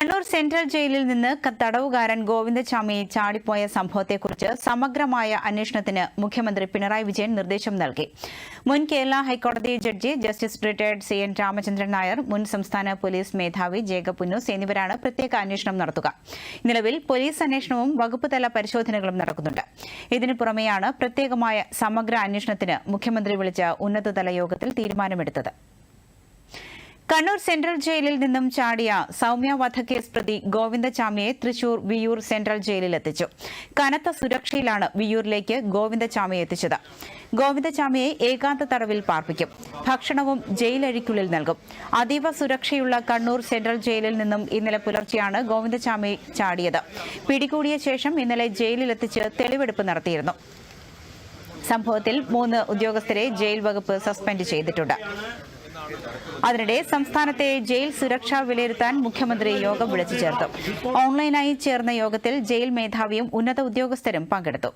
Kannur central ജയിലിൽ നിന്ന് തടവുകാരൻ ഗോവിന്ദചാമി ചാടിപ്പോയ സംഭവത്തെക്കുറിച്ച് സമഗ്രമായ അന്വേഷണത്തിന് മുഖ്യമന്ത്രി പിണറായി വിജയൻ നിർദ്ദേശം നൽകി. മുൻ കേരള ഹൈക്കോടതി judge justice retired C N Ramachandran Nair മുൻ സംസ്ഥാന പോലീസ് മേധാവി ജേക്കബ് പുന്നൂസ് എന്നിവരാണ് പ്രത്യേക അന്വേഷണം നടത്തുക. നിലവിൽ പോലീസ് അന്വേഷണവും വകുപ്പുതല പരിശോധനകളും നടക്കുന്നുണ്ട്. ഇതിനു പുറമെയാണ് പ്രത്യേകമായ സമഗ്ര അന്വേഷണത്തിന് മുഖ്യമന്ത്രി വിളിച്ച ഉന്നതതല യോഗത്തിൽ തീരുമാനമെടുത്തത്. കണ്ണൂർ സെൻട്രൽ ജയിലിൽ നിന്നും ചാടിയ സൌമ്യ വധക്കേസ് പ്രതി ഗോവിന്ദചാമിയെ തൃശൂർ വിയൂർ സെൻട്രൽ ജയിലിൽ എത്തിച്ചു. കനത്ത സുരക്ഷയിലാണ് വിയൂരിലേക്ക് ഗോവിന്ദചാമിയെ എത്തിച്ചത്. ഗോവിന്ദചാമിയെ ഏകാന്ത തടവിൽ പാർപ്പിക്കും. ഭക്ഷണവും ജയിലഴിക്കുള്ളിൽ നൽകും. അതീവ സുരക്ഷയുള്ള കണ്ണൂർ സെൻട്രൽ ജയിലിൽ നിന്നും ഇന്നലെ പുലർച്ചെയാണ് ഗോവിന്ദചാമി ചാടിയത്. പിടികൂടിയ ശേഷം ഇന്നലെ ജയിലിലെത്തിച്ച് തെളിവെടുപ്പ് നടത്തിയിരുന്നു. സംഭവത്തിൽ മൂന്ന് ഉദ്യോഗസ്ഥരെ ജയിൽ വകുപ്പ് സസ്പെൻഡ് ചെയ്തിട്ടുണ്ട്. അതിനിടെ സംസ്ഥാനത്തെ ജയിൽ സുരക്ഷ വിലയിരുത്താൻ മുഖ്യമന്ത്രി യോഗം വിളിച്ചു ചേർത്തു. ഓൺലൈനായി ചേർന്ന യോഗത്തിൽ ജയിൽ മേധാവിയും ഉന്നത ഉദ്യോഗസ്ഥരും പങ്കെടുത്തു.